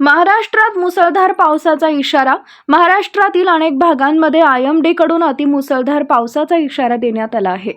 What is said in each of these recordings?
महाराष्ट्रात मुसळधार पावसाचा इशारा. महाराष्ट्रातील अनेक भागांमध्ये आय एमकडून अतिमुसळधार पावसाचा इशारा देण्यात आला आहे.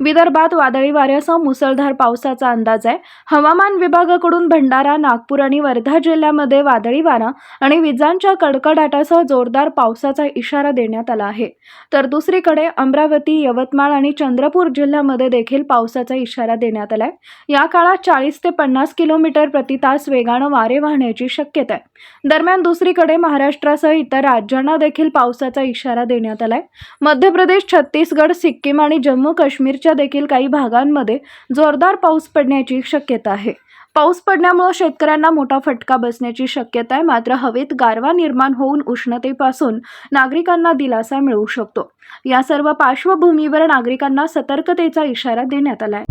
विदर्भात वादळी वाऱ्यासह मुसळधार पावसाचा अंदाज आहे. हवामान विभागाकडून भंडारा नागपूर आणि वर्धा जिल्ह्यामध्ये वादळी वारा आणि विजांच्या कडकडाटासह जोरदार पावसाचा इशारा देण्यात आला आहे. तर दुसरीकडे अमरावती यवतमाळ आणि चंद्रपूर जिल्ह्यामध्ये देखील पावसाचा इशारा देण्यात आलाय. या काळात चाळीस ते पन्नास किलोमीटर प्रति तास वेगानं वारे वाहण्याची शक्यता आहे. दरम्यान दुसरीकडे महाराष्ट्रासह इतर राज्यांना देखील पावसाचा इशारा देण्यात आलाय. मध्य प्रदेश छत्तीसगड सिक्कीम आणि जम्मू काश्मीरच्या देखील काही भागांमध्ये जोरदार पाऊस पडण्याची शक्यता आहे. पाऊस पडण्यामुळे शेतकऱ्यांना मोठा फटका बसण्याची शक्यता आहे. मात्र हवेत गारवा निर्माण होऊन उष्णतेपासून नागरिकांना दिलासा मिळू शकतो. या सर्व पार्श्वभूमीवर नागरिकांना सतर्कतेचा इशारा देण्यात आलाय.